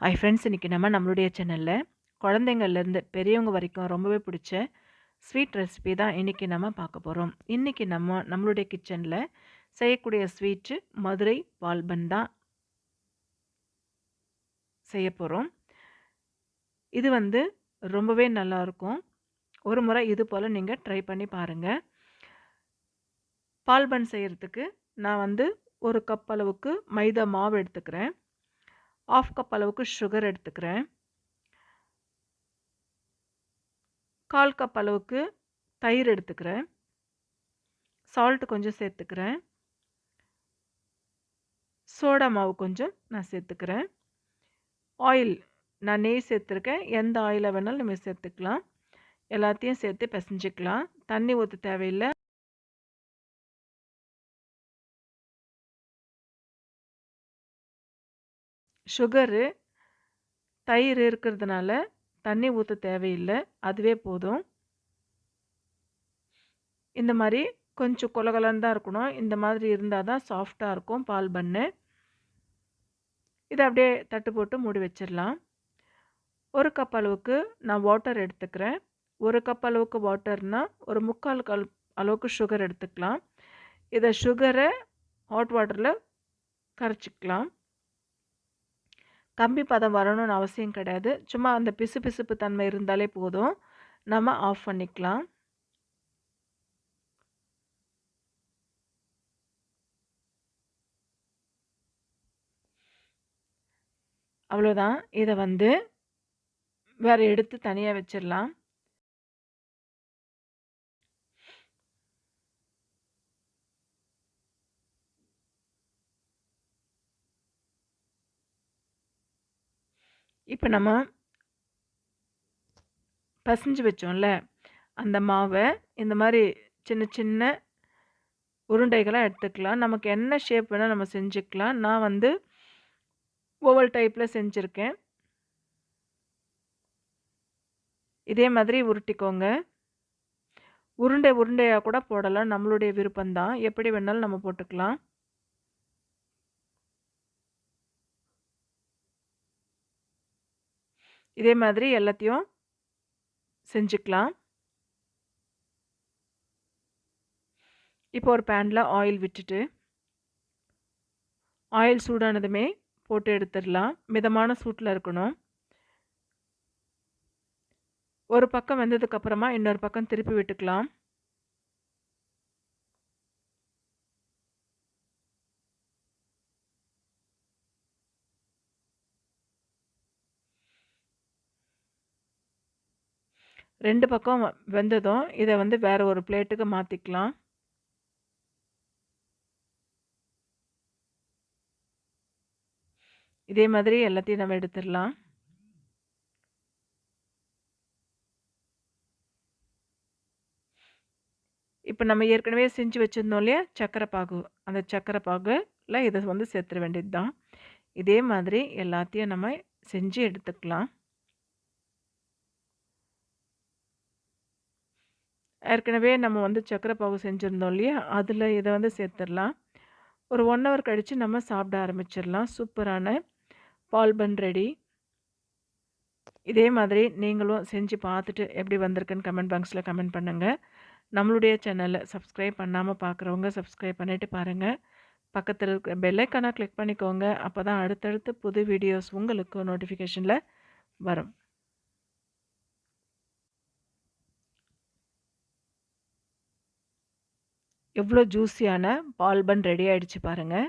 ஐ friends இன்றைக்கி நம்ம நம்மளுடைய சேனலில் குழந்தைங்கள்லேருந்து பெரியவங்க வரைக்கும் ரொம்பவே பிடிச்ச ஸ்வீட் ரெசிபி தான் இன்றைக்கி நம்ம பார்க்க போகிறோம் இன்றைக்கி நம்ம நம்மளுடைய கிச்சனில் செய்யக்கூடிய ஸ்வீட்டு மதுரை பால்பன் தான் செய்ய போகிறோம் இது வந்து ரொம்பவே நல்லாயிருக்கும் ஒரு முறை இது போல் நீங்கள் ட்ரை பண்ணி பாருங்கள் பால்பன் செய்கிறதுக்கு நான் வந்து ஒரு கப் அளவுக்கு மைதா மாவு எடுத்துக்கிறேன். ஆஃப் கப் அளவுக்கு சுகர் எடுத்துக்கிறேன். கால் கப் அளவுக்கு தயிர் எடுத்துக்கிறேன். சால்ட்டு கொஞ்சம் சேர்த்துக்கிறேன். சோடா மாவு கொஞ்சம் நான் சேர்த்துக்கிறேன். ஆயில் நான் நெய் சேர்த்துருக்கேன். எந்த ஆயிலை வேணாலும் நம்ம சேர்த்துக்கலாம். எல்லாத்தையும் சேர்த்து பிசைஞ்சிக்கலாம். தண்ணி ஊற்ற தேவையில்லை. சுகரு தயிர் இருக்கிறதுனால தண்ணி ஊற்ற தேவையில்லை. அதுவே போதும். இந்த மாதிரி கொஞ்சம் கொலகலன்னு தான் இருக்கணும். இந்த மாதிரி இருந்தால் தான் சாஃப்டாக இருக்கும். பால் பண்ணு. இதை அப்படியே தட்டு போட்டு மூடி வச்சிடலாம். ஒரு கப் அளவுக்கு நான் வாட்டர் எடுத்துக்கிறேன். ஒரு கப் அளவுக்கு வாட்டர்னால் ஒரு முக்கால் கல் அளவுக்கு சுகர் எடுத்துக்கலாம். இதை சுகரை ஹாட் வாட்டரில் கரைச்சிக்கலாம். கம்பி பதம் வரணும்னு அவசியம் கிடையாது. சும்மா அந்த பிசு பிசுப்பு தன்மை இருந்தாலே போதும். நம்ம ஆஃப் பண்ணிக்கலாம். அவ்வளோதான். இதை வந்து வேறு எடுத்து தனியாக வச்சிடலாம். இப்போ நம்ம பசைஞ்சு வச்சோம்ல அந்த மாவை இந்த மாதிரி சின்ன சின்ன உருண்டைகளாக எடுத்துக்கலாம். நமக்கு என்ன ஷேப் வேணால் நம்ம செஞ்சுக்கலாம். நான் வந்து ஓவல் டைப்பில் செஞ்சுருக்கேன். இதே மாதிரி உருட்டிக்கோங்க. உருண்டை உருண்டையாக கூட போடலாம். நம்மளுடைய விருப்பம்தான். எப்படி வேணாலும் நம்ம போட்டுக்கலாம். இதே மாதிரி எல்லாத்தையும் செஞ்சுக்கலாம். இப்போ ஒரு பேனில் ஆயில் விட்டுட்டு ஆயில் சூடானதுமே போட்டு எடுத்துடலாம். மிதமான சூட்டில் இருக்கணும். ஒரு பக்கம் வெந்ததுக்கப்புறமா இன்னொரு பக்கம் திருப்பி விட்டுக்கலாம். ரெண்டு பக்கம் வெந்ததும் இதை வந்து வேறு ஒரு பிளேட்டுக்கு மாற்றிக்கலாம் இதே மாதிரி எல்லாத்தையும் நம்ம எடுத்துடலாம். இப்போ நம்ம ஏற்கனவே செஞ்சு வச்சுருந்தோம் இல்லையா? சக்கரை பாகு அந்த சக்கரை பாகுல இதை வந்து சேர்த்துட வேண்டியது தான் இதே மாதிரி எல்லாத்தையும் நம்ம செஞ்சு எடுத்துக்கலாம். ஏற்கனவே நம்ம வந்து சக்கரை பாகு செஞ்சுருந்தோம் இல்லையா? அதில் இதை வந்து சேர்த்துடலாம். ஒரு ஒன் ஹவர் கழித்து நம்ம சாப்பிட ஆரம்பிச்சிடலாம். சூப்பரான பால் பன் ரெடி இதே மாதிரி நீங்களும் செஞ்சு பார்த்துட்டு எப்படி வந்திருக்குன்னு கமெண்ட் பாக்ஸில் கமெண்ட் பண்ணுங்கள் நம்மளுடைய சேனலை சப்ஸ்கிரைப் பண்ணாமல் பார்க்குறவங்க சப்ஸ்கிரைப் பண்ணிவிட்டு பாருங்கள் பக்கத்தில் இருக்கிற பெல்லைக்கான கிளிக் பண்ணிக்கோங்க. அப்போ தான் அடுத்தடுத்து புது வீடியோஸ் உங்களுக்கு நோட்டிஃபிகேஷனில் வரும். எவ்வளோ ஜூஸியான பால்பன் ரெடி ஆகிடுச்சு பாருங்கள்